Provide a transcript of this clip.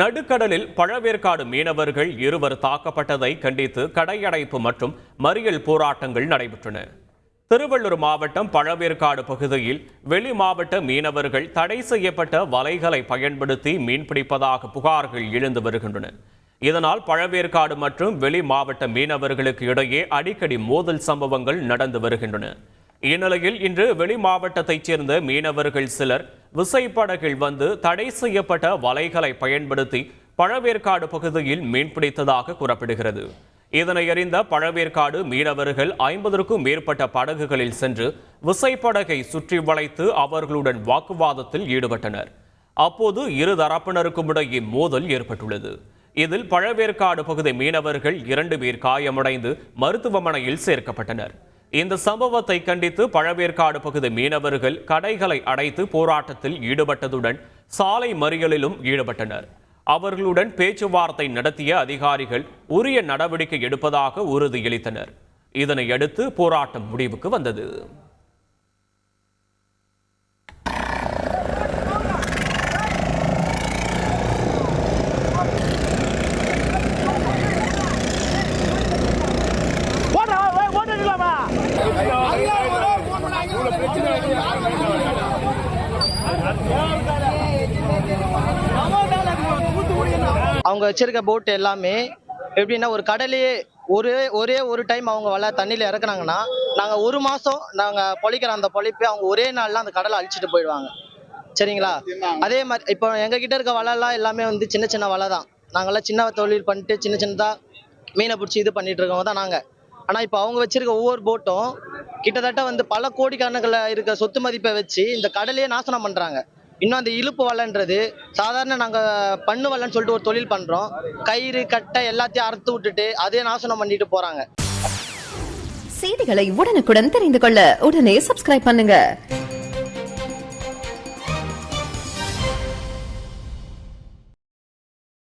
நடுக்கடலில் பழவேற்காடு மீனவர்கள் இருவர் தாக்கப்பட்டதை கண்டித்து கடையடைப்பு மற்றும் மறியல் போராட்டங்கள் நடைபெற்றன. திருவள்ளூர் மாவட்டம் பழவேற்காடு பகுதியில் வெளி மாவட்ட மீனவர்கள் தடை செய்யப்பட்ட வலைகளை பயன்படுத்தி மீன்பிடிப்பதாக புகார்கள் எழுந்து வருகின்றன. இதனால் பழவேற்காடு மற்றும் வெளி மாவட்ட மீனவர்களுக்கு இடையே அடிக்கடி மோதல் சம்பவங்கள் நடந்து வருகின்றன. இந்நிலையில் இன்று வெளி மாவட்டத்தைச் சேர்ந்த மீனவர்கள் சிலர் விசைப்படகில் வந்து தடை செய்யப்பட்ட வலைகளை பயன்படுத்தி பழவேற்காடு பகுதியில் மீன்பிடித்ததாக கூறப்படுகிறது. இதனை அறிந்த பழவேற்காடு மீனவர்கள் ஐம்பதற்கும் மேற்பட்ட படகுகளில் சென்று விசைப்படகை சுற்றி வளைத்து அவர்களுடன் வாக்குவாதத்தில் ஈடுபட்டனர். அப்போது இரு தரப்பினருக்கும் இடையே மோதல் ஏற்பட்டுள்ளது. இதில் பழவேற்காடு பகுதி மீனவர்கள் இரண்டு பேர் காயமடைந்து மருத்துவமனையில் சேர்க்கப்பட்டனர். இந்த சம்பவத்தை கண்டித்து பழவேற்காடு பகுதி மீனவர்கள் கடைகளை அடைத்து போராட்டத்தில் ஈடுபட்டதுடன் சாலை மறியலிலும் ஈடுபட்டனர். அவர்களுடன் பேச்சுவார்த்தை நடத்திய அதிகாரிகள் உரிய நடவடிக்கை எடுப்பதாக உறுதியளித்தனர் இதனையடுத்து போராட்டம் முடிவுக்கு வந்தது. ஓட்ட ஓட்டிக்கலாமா அவங்க வச்சிருக்க போட் எல்லாமே எப்படின்னா ஒரு கடலையே ஒரே ஒரே ஒரு டைம் அவங்க வலை தண்ணியில் இறக்குனாங்கன்னா நாங்கள் ஒரு மாதம் நாங்கள் பொழிக்கிற அந்த பொழிப்பு அவங்க ஒரே நாளில் அந்த கடலை அழிச்சிட்டு போயிடுவாங்க. சரிங்களா? அதே மாதிரி இப்போ எங்கள் கிட்ட இருக்க வலைலாம் எல்லாமே வந்து சின்ன சின்ன வலை தான். நாங்கள்லாம் சின்ன தொழில் பண்ணிட்டு சின்ன சின்னதாக மீனை பிடிச்சி இது பண்ணிட்டு இருக்கவங்க தான் நாங்கள் ஆனால் இப்போ அவங்க வச்சிருக்க ஒவ்வொரு போட்டும் கிட்டத்தட்ட வந்து பல கோடிக்கணக்கில் இருக்க சொத்து மதிப்பை வச்சு இந்த கடலையே நாசனம் பண்ணுறாங்க இன்னும் அந்த இழுப்பு வலைன்றது சாதாரண நாங்கள் பண்ணு வலைன்னு சொல்லிட்டு ஒரு தொழில் பண்ணுறோம் கயிறு கட்டை எல்லாத்தையும் அறுத்து விட்டுட்டு அதே நாசனம் பண்ணிட்டு போகிறாங்க செய்திகளை உடனுக்குடன் தெரிந்து கொள்ள உடனே சப்ஸ்கிரைப் பண்ணுங்க.